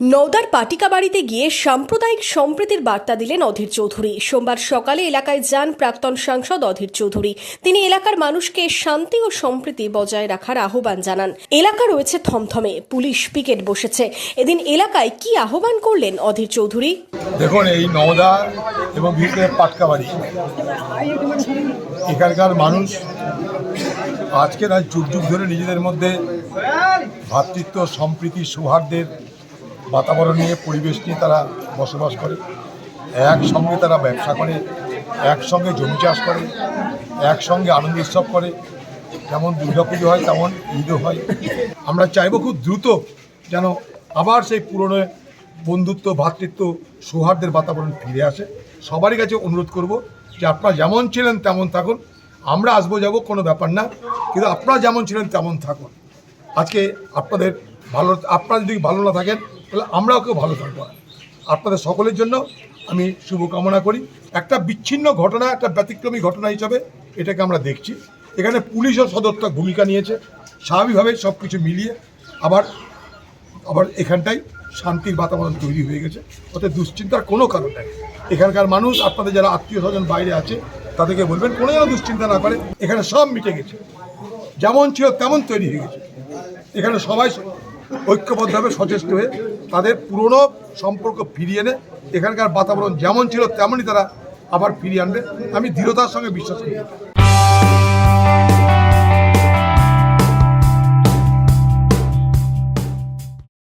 নওদার পাটিকা বাড়িতে গিয়ে সাম্প্রদায়িক সম্প্রীতির বার্তা দিলেন অধীর চৌধুরী। সোমবার সকালে এলাকায় যান প্রাক্তন সাংসদ অধীর চৌধুরী। তিনি এলাকার মানুষকে শান্তি ও সম্প্রীতি বজায় রাখার আহ্বান জানান। এলাকা রয়েছে থমথমে, পুলিশ পিকেট বসেছে। এদিন এলাকায় কি আহ্বান করলেন অধীর চৌধুরী? দেখুন, এই নওদা এবং বিশেষ করে পাটকাবাড়ি এখানকার মানুষ আজকের আজ যুগ যুগ ধরে নিজেদের মধ্যে সম্প্রীতি, সৌহার্দ্যের বাতাবরণ নিয়ে পরিবেশ নিয়ে তারা বসবাস করে। একসঙ্গে তারা ব্যবসা করে, একসঙ্গে জমি চাষ করে, একসঙ্গে আনন্দ উৎসব করে। যেমন দুর্গাপুজো হয়, তেমন ঈদও হয়। আমরা চাইব খুব দ্রুত যেন আবার সেই পুরনো বন্ধুত্ব, ভ্রাতৃত্ব, সৌহার্দ্যের বাতাবরণ ফিরে আসে। সবারই কাছে অনুরোধ করব যে আপনারা যেমন ছিলেন তেমন থাকুন। আমরা আসব যাব কোনো ব্যাপার না, কিন্তু আপনারা যেমন ছিলেন তেমন থাকুন। আজকে আপনাদের ভালো, আপনারা যদি ভালো না থাকেন তাহলে আমরাও কেউ ভালো থাকব আপনাদের সকলের জন্য আমি শুভকামনা করি। একটা বিচ্ছিন্ন ঘটনা, একটা ব্যতিক্রমী ঘটনা হিসাবে এটাকে আমরা দেখছি। এখানে পুলিশও সদর্থক ভূমিকা নিয়েছে স্বাভাবিকভাবে সব কিছু মিলিয়ে আবার আবার এখানটাই শান্তির বাতাবরণ তৈরি হয়ে গেছে। ওতে দুশ্চিন্তার কোনো কারণ নেই। এখানকার মানুষ, আপনাদের যারা আত্মীয় স্বজন বাইরে আছে, তাদেরকে বলবেন, কোনো যেন দুশ্চিন্তা না করে। এখানে সব মিটে গেছে। যেমন ছিল তেমন তৈরি হয়ে গেছে। এখানে সবাই ঐক্যবদ্ধভাবে সচেষ্ট হয়ে তাদের পুরনো সম্পর্ক ফিরিয়ে এনে এখানকার বাতাবরণ যেমন ছিল, তেমনই তারা আবার ফিরিয়ে আনবে। আমি দৃঢ়তার সঙ্গে বিশ্বাস করি।